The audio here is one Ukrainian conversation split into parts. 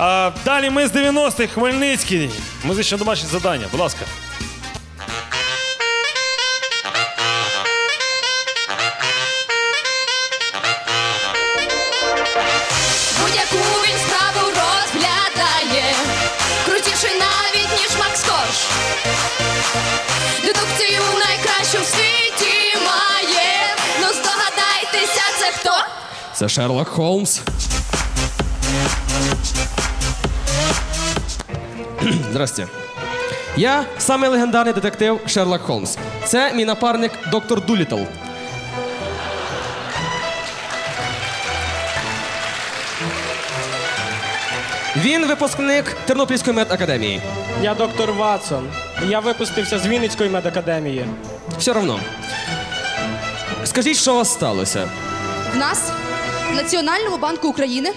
А далі ми з 90-х Хмельницький. Музичне домашнє завдання. Будь ласка. Будь-яку він справу розглядає, крутіше навіть, ніж Макс Корж. Дедукцію найкращу в світі має. Ну здогадайтеся, це хто? Це Шерлок Холмс. Здрасте. Я самий легендарний детектив Шерлок Холмс. Це мій напарник доктор Дулітл. Він випускник Тернопільської медакадемії. Я доктор Ватсон. Я випустився з Вінницької медакадемії. Все одно. Скажіть, що у вас сталося? В нас в Національному банку України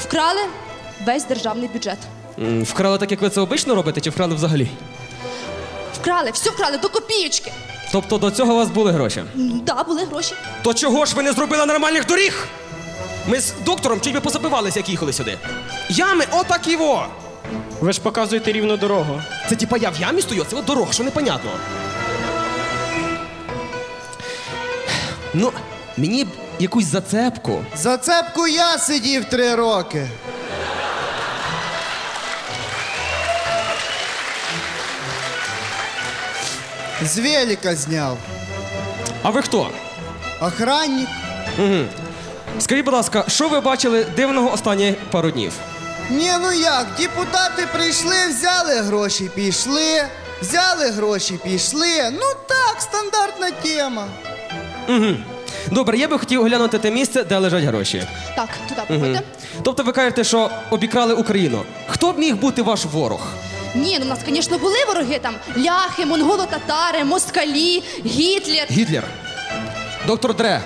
вкрали весь державний бюджет. М, Вкрали так, як ви це обично робите, чи вкрали взагалі? Вкрали, все вкрали до копієчки. Тобто до цього у вас були гроші? Ну, да, були гроші. То чого ж ви не зробили нормальних доріг? Ми з доктором чуть би позабивалися, як їхали сюди. Ями, отак його. Ви ж показуєте рівну дорогу. Це типа я в ямі стою, це от дорога, що непонятно. Ну, мені б якусь зацепку. За цепку я сидів три роки. З велика зняв. А ви хто? Охранник. Скажіть, будь ласка, що ви бачили дивного останні пару днів? Ні, ну як, депутати прийшли, взяли гроші, пішли. Взяли гроші, пішли. Ну так, стандартна тема. Добре, я би хотів оглянути те місце, де лежать гроші. Так, туди проходьте. Тобто ви кажете, що обікрали Україну. Хто б міг бути ваш ворог? Ні, ну в нас, звісно, були вороги там ляхи, монголо-татари, москалі, Гітлер. Гітлер. Доктор Дре.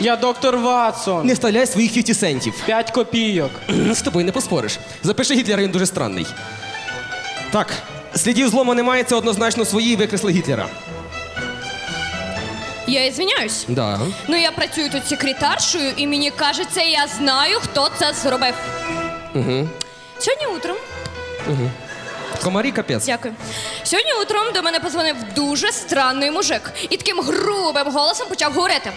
Я доктор Ватсон. Не вставляй своїх 50 центів. П'ять копійок. З тобою не поспориш. Запиши Гітлера, він дуже странний. Так, слідів злому немає, це однозначно свої викресли Гітлера. Я ізвиняюсь. Да. Ну я працюю тут секретаршою, і мені кажеться, я знаю, хто це зробив. Угу. Сьогодні утром Комарі капець. Дякую. Сьогодні утром до мене позвонив дуже странний мужик і таким грубим голосом почав говорити.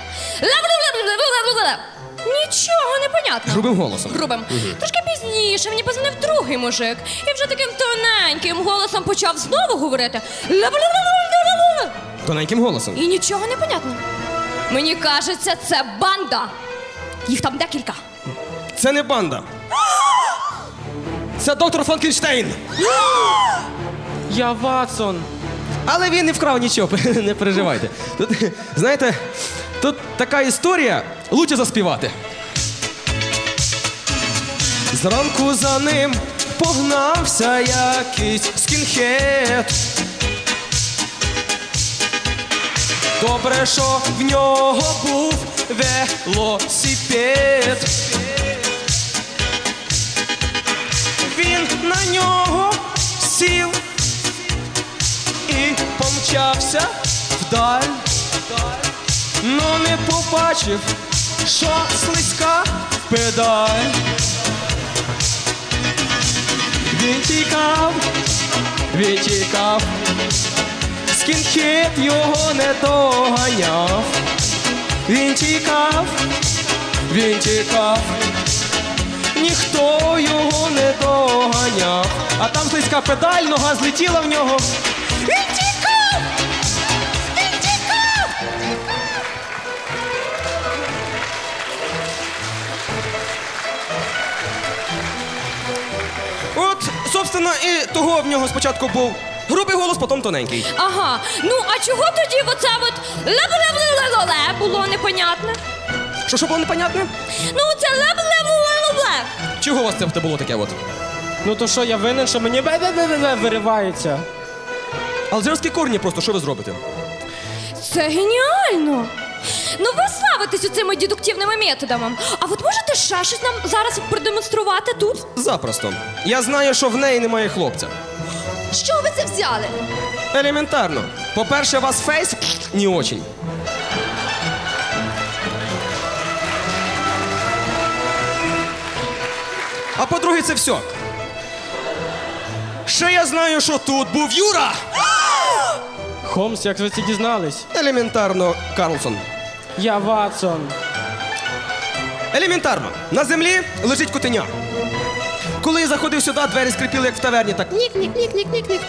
Нічого не понятно. Грубим голосом. Грубим. Трошки пізніше мені позвонив другий мужик і вже таким тоненьким голосом почав знову говорити. «Ла-ла-ла-ла-ла-ла-ла». Тоненьким голосом. І нічого не понятно. Мені кажеться, це банда. Їх там декілька. Це не банда. Це доктор Франкенштейн. Я Ватсон. Але він не вкрав нічого, не переживайте. Тут, знаєте, тут така історія, лучше заспівати. Зранку за ним погнався якийсь скінхед. Добре, що в нього був велосипед. Він на нього сів і помчався вдаль, но не побачив, що слизька педаль. Він тікав, він тікав, скінхет його не доганяв. Він тікав, він тікав, ніхто його не доганяв. А там слизька педаль, нога злетіла в нього. Він тікав! Він тікав! От, собственно, і того в нього спочатку був грубий голос, потім тоненький. Ага. Ну а чого тоді оце от ле було непонятне? Що, що було непонятне? Ну це ле Чого у вас це було таке от? Ну то що, я винен, що мені бе-бе-бе-бе виривається. Алжирські корні просто, що ви зробите? Це геніально. Ну ви славитесь цими дедуктивними методами. А от можете ще щось нам зараз продемонструвати тут? Запросто. Я знаю, що в неї немає хлопця. Взяли? Елементарно. По-перше, у вас фейс не очень. А по-друге, це все. Ще я знаю, що тут був Юра. Холмс, як ви це дізнались? Елементарно, Карлсон. Я Ватсон. Елементарно. На землі лежить котеня. Коли я заходив сюди, двері скрипіли, як в таверні, так нік-нік-нік-нік-нік-нік.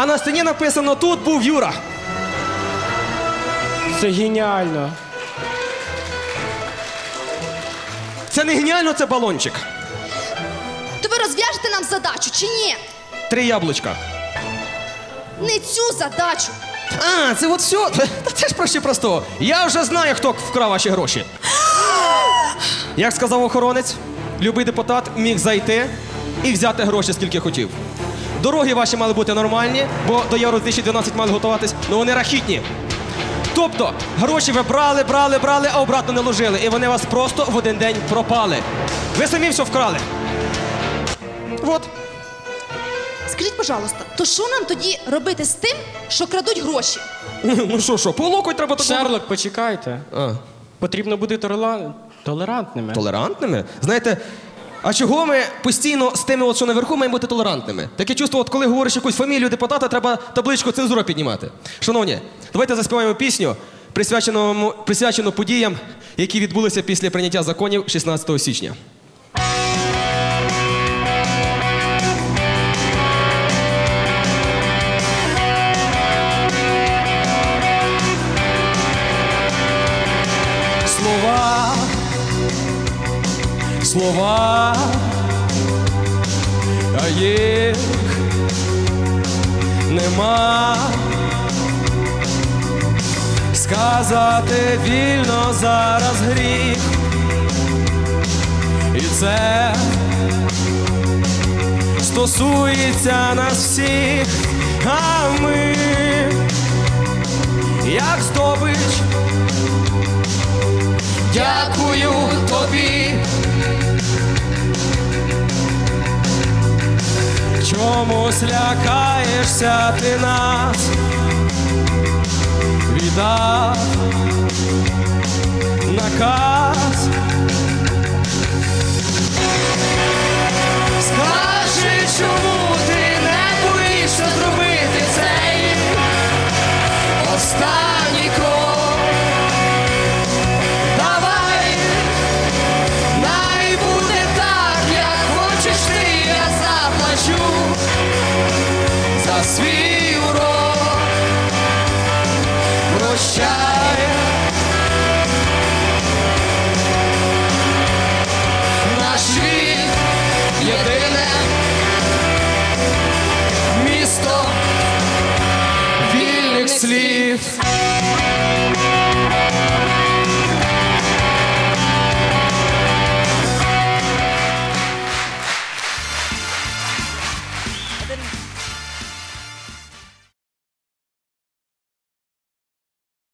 А на стіні написано тут був Юра. Це геніально. Це не геніально, це балончик. То ви розв'яжете нам задачу чи ні? Три яблучка. Не цю задачу. А, це от все. Та це ж проще простого. Я вже знаю, хто вкрав ваші гроші. Як сказав охоронець, любий депутат міг зайти і взяти гроші, скільки хотів. Дороги ваші мали бути нормальні, бо до Євро 2012 мали готуватись, але вони рахітні. Тобто, гроші ви брали, брали, брали, а обратно не ложили. І вони вас просто в один день пропали. Ви самі все вкрали. От. Скажіть, пожалуйста, то що нам тоді робити з тим, що крадуть гроші? Ну що, що, по локоть треба такого. Шерлок, почекайте. А. Потрібно бути толера- толерантними. Толерантними? Знаєте, а чого ми постійно з тими, от, що наверху, маємо бути толерантними? Таке чувство, от коли говориш якусь фамілію депутата, треба табличку цензура піднімати. Шановні, давайте заспіваємо пісню, присвячену, подіям, які відбулися після прийняття законів 16 січня. Слова, а їх нема. Сказати вільно зараз гріх. І це стосується нас всіх, а ми, як здобич, Дякую тобі. Чомусь лякаєшся ти нас, віддав наказ. Скажи, чому sleeves.